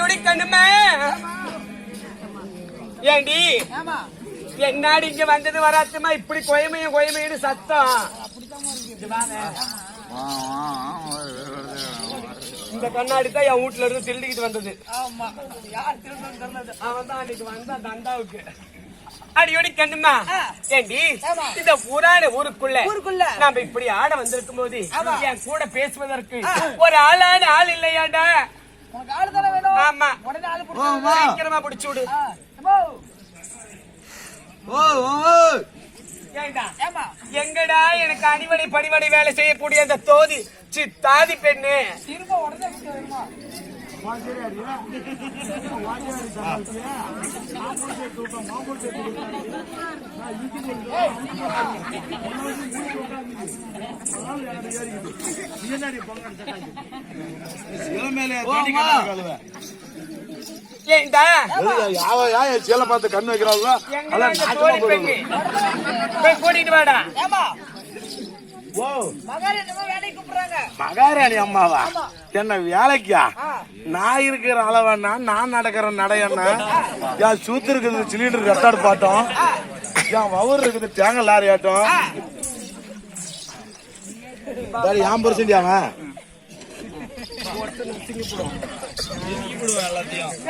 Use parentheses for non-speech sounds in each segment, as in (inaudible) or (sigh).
அடியோடி கண்ணுமே. ஏண்டி? என்னாடி இங்க வந்தது வராத்துமா? இப்படி கொயமையும் கொயமையுன்னு சத்தம். இந்த கண்ணாடி தான் என் வீட்டுல இருந்து திருடிக்கிட்டு வந்தது. ஆமா. யார் திரும்ப சொன்னது? அவன் தான் அன்னைக்கு வந்தான் தண்டாவுக்கு. அடியோடி கண்ணுமா? ஏண்டி. இந்த புராண ஊருக்குள்ள ஊருக்குள்ள. நாம இப்படி ஆட வந்திருக்கும் போது. என் கூட பேசுவதற்கு ஒரு ஆளான ஆள் இல்லையாடா உனக்கு ஆளு தானே வேணும்? ஆமா. உடனே ஆளு பிடிச்சி சீக்கிரமா பிடிச்சு விடு. ஓ ஓ ஏண்டா? ஏமா எங்கடா எனக்கு அணிவடை பணிவடை வேலை செய்யக்கூடிய அந்த தோதி? சி தாதி பெண்ணு. திரும்ப உடனே சீலை பார்த்து பெண்ணு போய் கூட்டிட்டு வாடா மகாராணி அம்மாவா? என்ன வேலைக்கா. நான் இருக்கிற அளவண்ணா நான் நடக்கிற நடையண்ணா. என் சூத்து இருக்குது சிலிண்டர் கட்டாடு பாட்டம் என் வவுர் இருக்குது தேங்காய் லாரி ஆட்டம். சரி ஏன் பர்சன்ட் அவன்?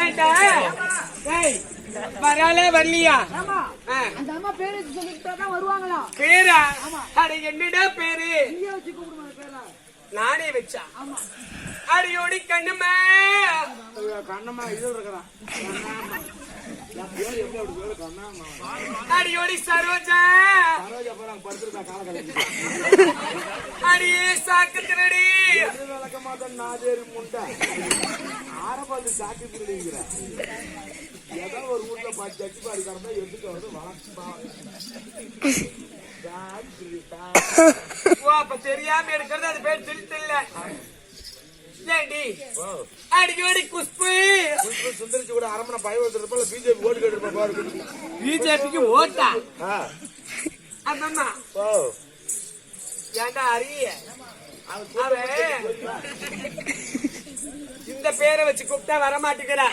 ஏண்டா ஏய் வராலே வரலையா? ஆமா. ஆ, அந்த அம்மா பேரு சொல்லிட்டு தான் வருவாங்களா பேரா? அட என்னடா பேரு? நானே வச்சா? அடியோடி கண்ணுமே? கண்ணம்மா. இது இருக்கிறான் அடியோடி சரோஜா. படுத்திருக்கா காலக்கலைக்கு அடியே சாக்கு திருடி. விளக்க மாட்டேன் நாதேரி முண்டை ஆரம்பாந்து சாக்கு திருடிங்கிற. ஏதோ ஒரு வீட்டுல பாத்து சட்டி பாடி கிடந்தா எடுத்துட்டு வந்து வளர்த்து (laughs) ஓ அப்ப தெரியாம எடுக்கிறது அது பேர் திருட்டு இல்ல ஏண்டி அடியோடி குஷ்பு. சுந்தரிச்சு கூட அரமணை பயன்படுத்த இருப்பா பிஜேபி ஓட்டு கேட்டு பாரு. பிஜேபிக்கு ஓட்டா? ஆ. அம்மம்மா ஓ. ஏண்டா அறிய அவன் இந்த பேரை வச்சு கூப்பிட்டா வர மாட்டேங்கிறா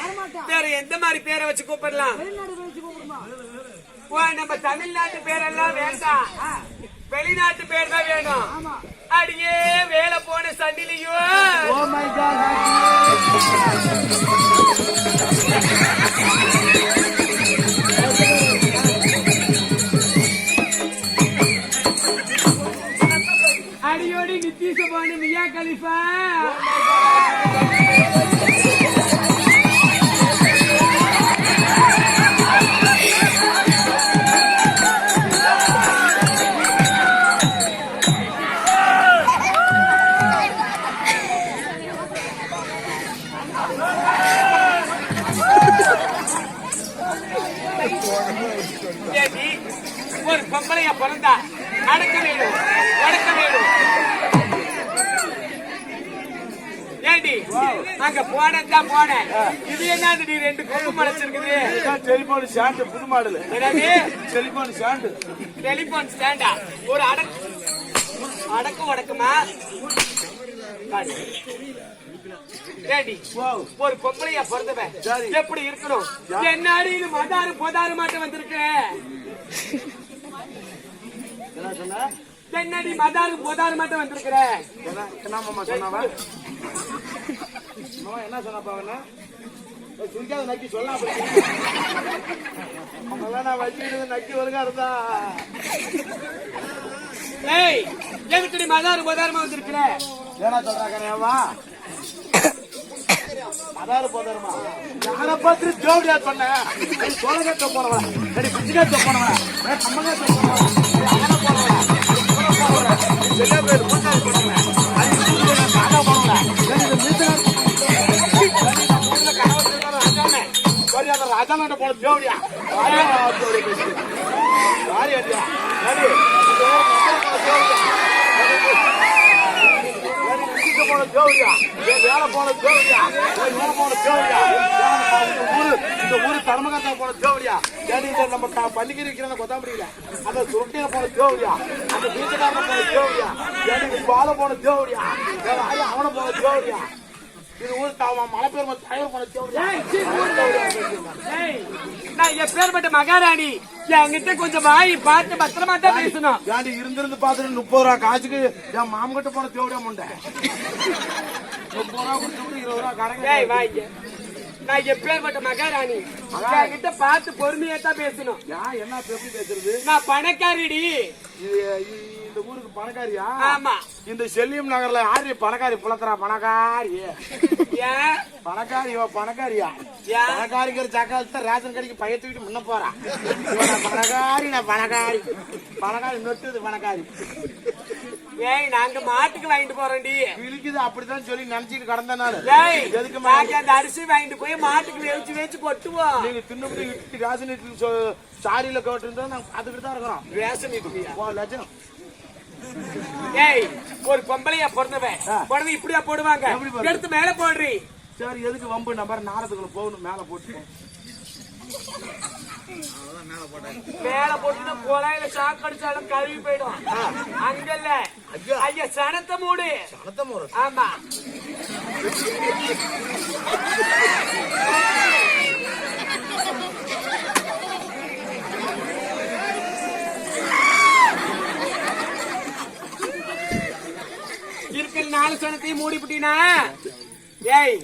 வேற எந்த மாதிரி பேரை வச்சு கூப்பிடலாம் வெளிநாடு வச்சு கூப்பிடுமா ஓ நம்ம தமிழ்நாட்டு பேரெல்லாம் வேண்டாம். வெளிநாட்டு பேர் தான் வேணும் அடியே வேலை போன சண்டிலையும் காட் அடியோடி நித்தீஷ போன மியா கலிஃபா. போனதான் போனேன். இது என்னது நீ ரெண்டு கொம்பு மலைச்சிருக்குது டெலிபோன் ஸ்டாண்டு புது மாடல். என்னது? டெலிபோன் ஸ்டாண்டு டெலிபோன் ஸ்டாண்டா? ஒரு அடக்கு அடக்கு உடக்குமா? ஒரு பொம்பளையா பிறந்தவன். எப்படி இருக்கணும்? என்னாடி இது மதாரு பொதாரு மாட்ட வந்திருக்கேன் என்ன சொன்ன? என்னடி மதாரு பொதாரு மாட்ட வந்திருக்கிற? என்ன? என்ன மாமா என்ன சொன்னப்பா அவன சுருக்காத நக்கி சொல்லலாம் அவங்களாம் நான் வச்சுக்கிட்டு நக்கி ஒழுங்கா இருந்தா. ஏய் எதுக்கடி மதாரு பொதாருமா வந்திருக்கிற? ஏன்னா சொல்றாங்க வா. அதாரு போதாருமா? யாரை பார்த்து ஜோடியா சொன்னேன் சோழகத்தை போனவன் சரி பிச்சுகத்தை போனவன் கம்மகத்தை போனவன் அகன போனவன் சரியா பேர் போனவன் சரி போன ஜோடியா? போன ஜோடியா. வேலை போன ஜோடியா. வேலை போன ஜோடியா. இந்த ஊரு தர்மகத்தா போன ஜோடியா. ஏடி இந்த நம்ம க- பள்ளிக்கறி விற்கிற கொத்தாம்படியில அந்த சுருட்டியில போன ஜோடியா. அந்த வீட்டுக்காரன் போன ஜோடியா. ஏடி இந்த போன ஜோடியா. அவனை போன ஜோடியா. இது ஊர் தாவம் மலை பேர் தயார் பண்ண நான் எப்பேற்பட்ட மகாராணி. என்கிட்ட கொஞ்சம் வாய் பார்த்து பத்திரமா தான் பேசணும். ஏன்டி இருந்திருந்து பார்த்துட்டு முப்பது ரூபா காசுக்கு என் மாமகிட்ட போன தேவையா முண்டை? முப்பது ரூபா கொடுத்து இருபது ரூபா கடைங்க ஏய் வாங்க நான் எப்பேற்பட்ட மகாராணி? என்கிட்ட பார்த்து பொறுமையா தான் பேசணும் என்ன எப்படி பேசுறது? நான் பணக்காரிடி. இந்த ஊருக்கு பணக்காரியா? ஆமா. இந்த செல்லியம் நகர்ல யாரு பணக்காரி புலத்துறா? பணக்காரி. பணக்காரியா? ஏன்? பணக்காரிக்கிற சக்காலத்தை ரேஷன் கடைக்கு பைய தூக்கிட்டு முன்ன போறா. பணக்காரி நான் பணக்காரி. பணக்காரி நொட்டுது பணக்காரி. ஏய் நாங்க மாட்டுக்கு வாங்கிட்டு போறோம்டி. கிழிக்குது அப்படித்தான் சொல்லி நினைச்சிட்டு கடந்த நாள். ஏய் எதுக்கு நாங்க அந்த அரிசி வாங்கிட்டு போய் மாட்டுக்கு வேவிச்சு வேவிச்சு கொட்டுவோம். நீங்க இட்லி ரேஷன் சாரியில கேட்டு நாங்க பாத்துக்கிட்டு தான் இருக்கிறோம். ரேஷன் ஓ லட்சம் ஏய் ஒரு பொம்பளையா பிறந்தவன். பிறந்து இப்படியா போடுவாங்க? எடுத்து மேல போடுறி. சரி எதுக்கு வம்பு? நம்பர் நாரத்துக்குள்ள போகணும் மேல போட்டு. மேல போட்டு குழாயில சாக்கு அடிச்சாலும் கழுவி போயிடும். அங்க இல்ல. ஐயா. சனத்தை மூடு. சனத்த முறை ஆமா. இருக்கிற நாலு சனத்தையும் மூடிவிட்டீனா ஏய்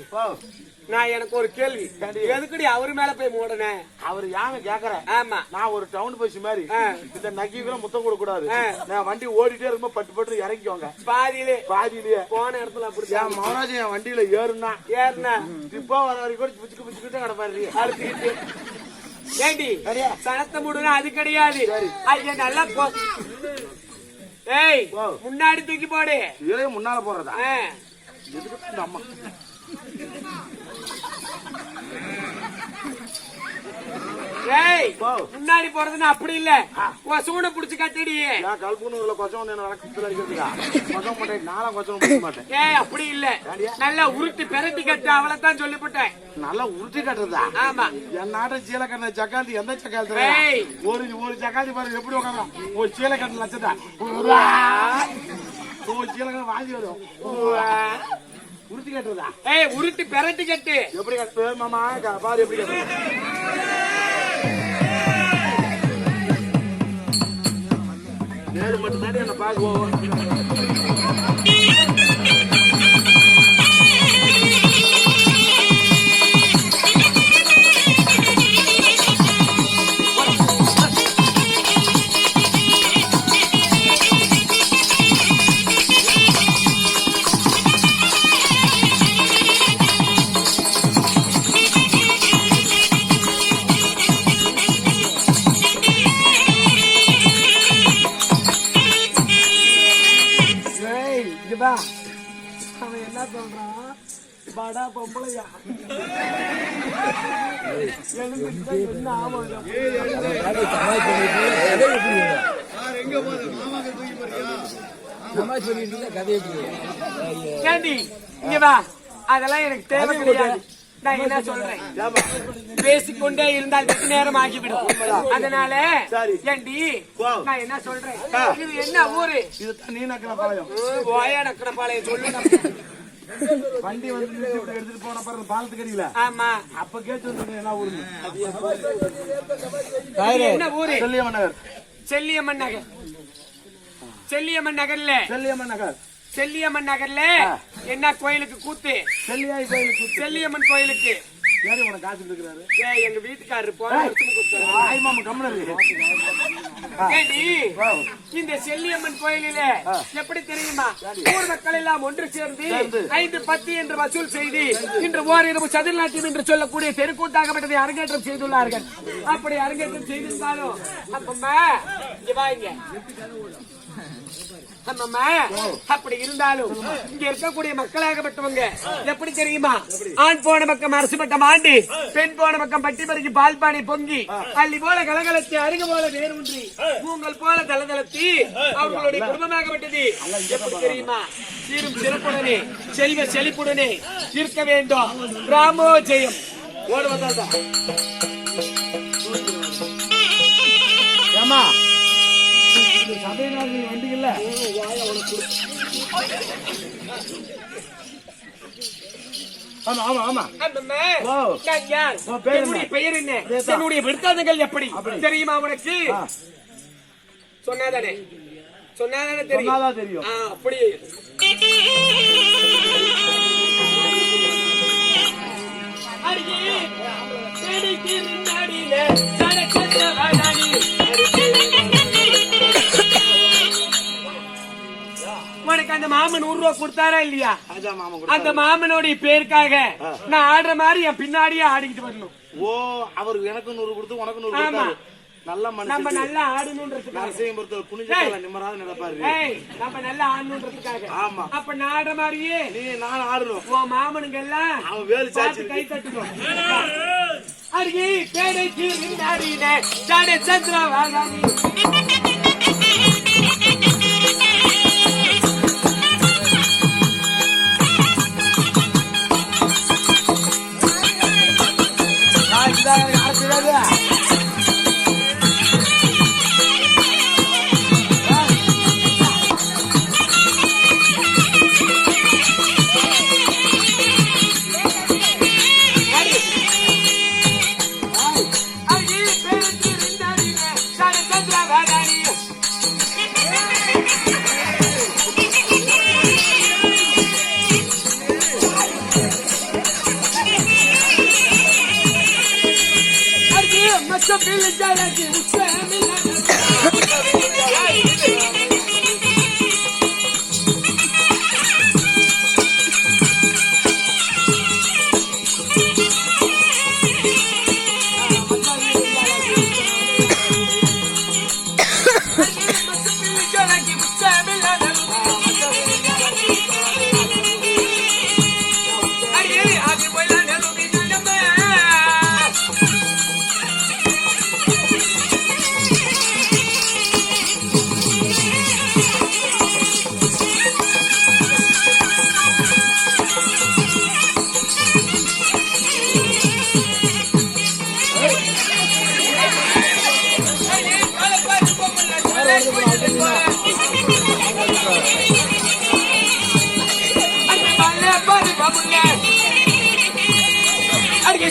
நான் எனக்கு ஒரு கேள்வி. எதுக்குடி அவரு மேல போய் மூடனேன் அவர் யாங்க கேக்குற ஆமா. நான் ஒரு டவுன் பஸ் மாதிரி. இந்த நக்கிக்குள்ள முத்தம் கொடுக்க கூடாது. நான் வண்டி ஓடிட்டே இருக்கும்போது பட்டு பட்டு இறங்கிக்கோங்க. பாதியிலே. பாதியிலேயே போன இடத்துல அப்படி என் மகராஜ் என் வண்டியில ஏறுனா? ஏறினா? இப்போ வர வரைக்கும் கூட பிச்சுக்கு பிச்சுக்கிட்டே கிடப்பாரு. அழுத்திக்கிட்டு ஏண்டி? சனத்தை முடுனா அது கிடையாது. ஐயா நல்லா போ. ஏய். முன்னாடி தூக்கி போடு. முன்னால போறதா. எதுக்கு இந்த அம்மா ஏய் ஓ. முன்னாடி போறதுன்னு அப்படி இல்ல. கொசூனை புடிச்சு கட்டிடி. ஏன் கல்புனூர்ல கொச்சம் அடிக்கிறதுக்கா? கொச்சம் மாட்டேன் ஏய் அப்படி இல்ல. நல்லா உருட்டி பெரட்டி கட்டு அவ்வளவுதான் சொல்லிவிட்டேன் நல்லா உருட்டி கட்டுறதா? ஆமா. என் நாட்டை சீலக்கண்ண சக்காந்தி எந்த சக்காந்தி. ஒரு ஒரு சக்காந்தி பாரு எப்படி உட்காந்து ஒரு சீலக்கண்ண லட்சத்தா ஒரு சீலக்கண்ண வாங்கி வரும். உருட்டி கட்டுறதா? ஏய் உருட்டி பெரட்டி கட்டு. எப்படி கட்டு மாமா? பாரு எப்படி கட்டு நேரு மட்டும் தாண்டி என்ன பார்க்க ஏய் அதெல்லாம் எனக்கு தேவை கிடையாது. நான் என்ன சொல்றேன்? பேசிக்கொண்டே இருந்தால் வெகு நேரம் ஆகிவிடும். அதனால. ஏண்டி. நான் என்ன சொல்றேன். இது என்ன ஊரு? இதுதான் நீ நக்கின பாளையம். ஓயா நக்கடப்பாளையம் சொல்லு வண்டி வந்து எடுத்துட்டு போன பாருங்க பாலத்துக்கு அடியில ஆமா. அப்ப கேட்டு வந்து என்ன இது என்ன ஊரு? செல்லியம்மன் நகர். செல்லியம்மன் நகர். செல்லியம்மன் நகர்ல. செல்லியம்மன் நகர். செல்லியம்மன் நகர்ல என்ன கோயிலுக்கு கூத்து? செல்லியாய் கோயிலுக்கு செல்லியம்மன் கோயிலுக்கு. யாரு உனக்கு காசு இருக்கிறாரு ஏய், எங்க வீட்டுக்காரரு போன வருஷம் கொடுத்தாரு. ஆய் மாமா கம்மனு ஏண்டி, இந்த செல்லியம்மன் கோயிலில எப்படி தெரியுமா? ஊர் மக்கள் எல்லாம் ஒன்று சேர்ந்து. ஐந்து பத்து என்று வசூல் செய்து இன்று ஓரிரவு சதுர்நாட்டியம் என்று சொல்லக்கூடிய தெருக்கூட்டாகப்பட்டதை அரங்கேற்றம் செய்துள்ளார்கள். அப்படி அரங்கேற்றம் செய்திருந்தாலும் அப்பம்மா இங்க வா இங்க ஆமாம்மா, அப்படி இருந்தாலும் இங்க இருக்கக்கூடிய மக்களாகப்பட்டவங்க எப்படி தெரியுமா? ஆண் போன பக்கம் அரசு பட்டம் ஆண்டு பெண் போன பக்கம் பட்டி பறிக்கு பால் பானை பொங்கி அள்ளி போல கலகலத்து அருகு போல வேறு ஒன்றி உங்கள் போல தளதளத்தி அவர்களுடைய குடும்பமாகப்பட்டது. எப்படி தெரியுமா? சீரும் சிறப்புடனே செல்வ செழிப்புடனே இருக்க வேண்டும். ராமோ ஜெயம். ஓடு வந்தாதா ஏமா சபையினார் நீ வண்டிகள்ல ஆமா ஆமா. ஆமா? என்னுடைய பெயர் என்ன. என்னுடைய விருத்தாந்தங்கள் எப்படி? அப்படி. தெரியுமா உனக்கு? சொன்னாதானே? சொன்னாதானே தெரியும்? சொன்னாதான் தெரியும். ஆ, அப்படியே அடியே, செடிக்கு முன்னாடியில சடக்கத்த உனக்கு அந்த மாமன் நூறு ரூபா கொடுத்தாரா இல்லையா? அந்த. மாமனுடைய பேருக்காக நான் ஆடுற மாதிரி என் பின்னாடியே ஆடிக்கிட்டு வரணும். ஓ அவருக்கு எனக்கு நூறு கொடுத்து உனக்கு நூறு ஆமா. நல்ல நம்ம நல்லா ஆடணுன்றதுக்காக. நரசிங்கம் பொறுத்தவரை குனிஞ்ச நிம்மராத நடப்பாரு ஏய், நம்ம நல்லா ஆடணுன்றதுக்காக. ஆமா. அப்ப நான் ஆடுற மாதிரியே நீ நான் ஆடணும் உன் மாமனுங்க எல்லாம் அவன் வேலு சாச்சி. கை தட்டுவோம் அருகே பேடைக்கு நின்றாடினே ஜாடே சந்திரா வாகாமி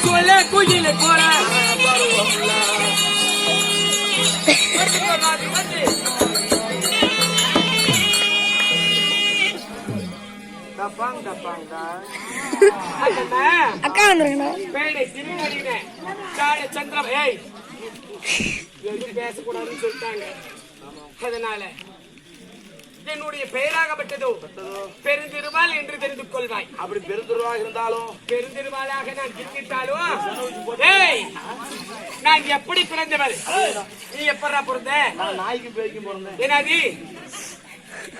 சொல்ல குயில போற அக்கா வந்துருங்கண்ணா சந்திரம். ஏய் பேசக்கூடாதுன்னு சொல்லிட்டாங்க. அதனால என்னுடைய பெயராகப்பட்டதோ பெருந்திருவாள் என்று தெரிந்து கொள்வாய். அப்படி பெருந்துருவா இருந்தாலும்? பெருந்திருவாளாக நான் கிட்டிட்டாலும் நான் எப்படி பிறந்தவள்? நீ எப்படா பிறந்த? நான் நாய்க்கும் பேய்க்கும் பிறந்தேன். என்னது?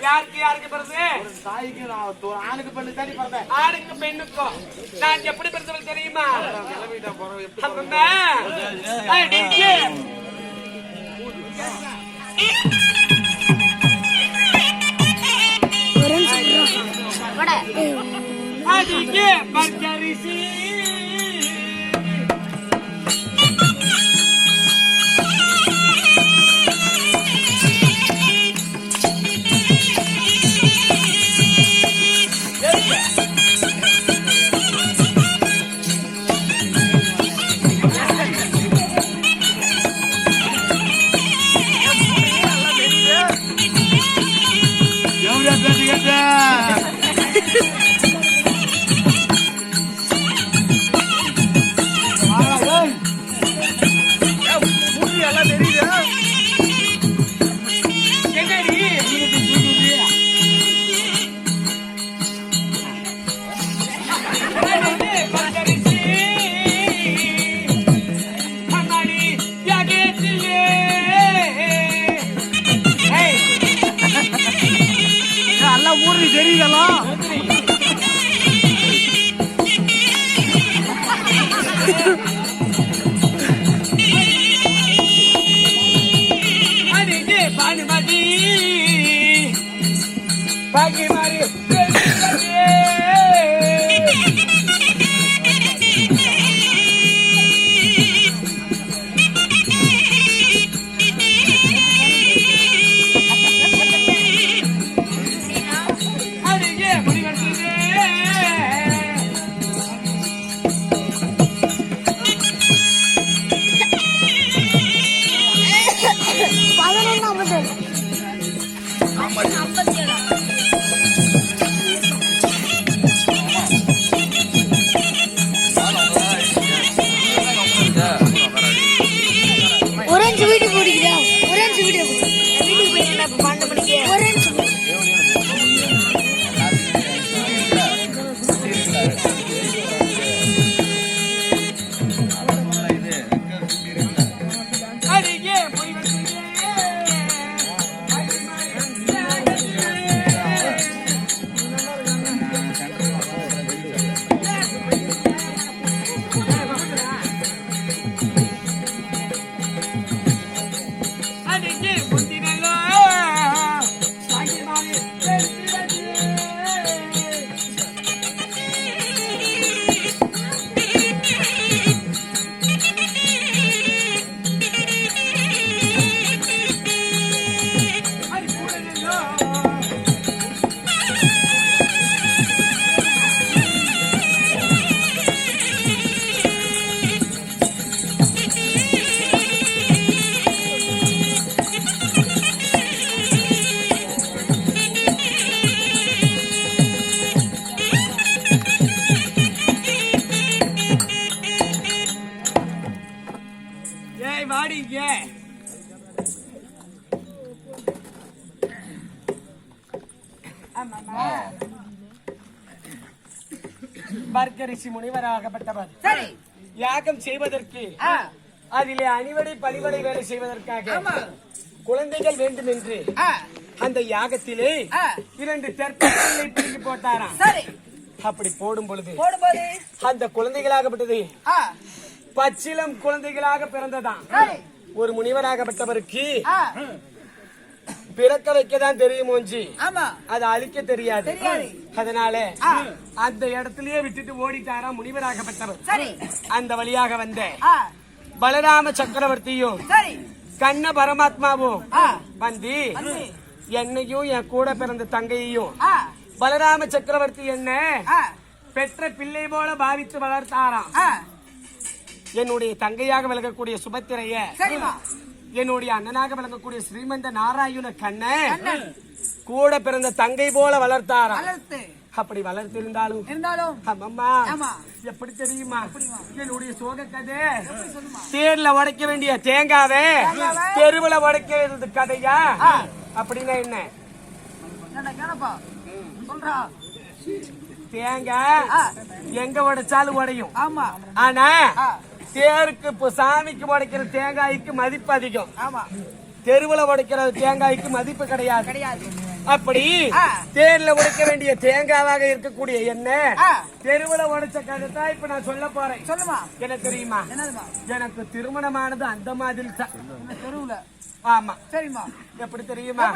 யாருக்கு யாருக்கு பிறந்து? தாய்க்கு ஆணுக்கு பெண்ணு தாண்டி பிறந்தேன். ஆணுக்கு பெண்ணுக்கும் நான் எப்படி பிறந்தவள் தெரியுமா? கிளம்பிட்டேன் ഇവിടെ. Let's வாடிங்க பர்கரிசி முனிவராகப்பட்டவர் சரி. யாகம் செய்வதற்கு அதிலே அணிவடை பணிவடை வேலை செய்வதற்காக. குழந்தைகள் வேண்டும் என்று அந்த யாகத்திலே. இரண்டு தெற்கை பிடிக்கி போட்டாராம். அப்படி போடும் பொழுது அந்த குழந்தைகளாகப்பட்டது. பச்சிலம் குழந்தைகளாக பிறந்ததாம். சரி. ஒரு முனிவராகப்பட்டவருக்கு பிறக்க வைக்கதான் தெரியும் மூஞ்சி அதை அழிக்க தெரியாது. அதனால. அந்த இடத்திலேயே விட்டுட்டு ஓடிட்டாராம் முனிவராகப்பட்டவர் அந்த வழியாக வந்த பலராம சக்கரவர்த்தியும் கண்ண பரமாத்மாவும் வந்து என்னையும் என் கூட பிறந்த தங்கையையும் பலராம சக்கரவர்த்தி என்ன பெற்ற பிள்ளை போல பாவித்து வளர்த்தாராம். என்னுடைய தங்கையாக விளங்கக்கூடிய சுபத்திரைய என்னுடைய அண்ணனாக விளங்கக்கூடிய ஸ்ரீமந்த நாராயண கண்ணன். கூட பிறந்த தங்கை போல வளர்த்தாராம் வளர்த்து. அப்படி வளர்த்திருந்தாலும். இருந்தாலும். எப்படி தெரியுமா? என்னுடைய சோக கதை தேர்ல உடைக்க வேண்டிய தேங்காவே? தெருவுல உடைக்கிறது கதையா. அப்படின்னா என்ன? சொல்றா. தேங்காய். எங்க உடைச்சாலும் உடையும். ஆனா. தேருக்கு இப்போ சாமிக்கு உடைக்கிற தேங்காய்க்கு மதிப்பு அதிகம். ஆமா. தெருவுல உடைக்கிற தேங்காய்க்கு மதிப்பு கிடையாது. கிடையாது. அப்படி. தேர்ல உடைக்க வேண்டிய தேங்காவாக இருக்கக்கூடிய என்ன? ஆ. தெருவுல உடைச்ச கதை இப்ப நான் சொல்ல போறேன். சொல்லுமா. என்ன தெரியுமா? எனக்கு திருமணமானது அந்த மாதிரி தெருவுல. ஆமா. சரிம்மா. எப்படி தெரியுமா?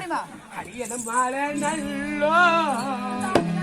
அரியன மாலை நல்லோ.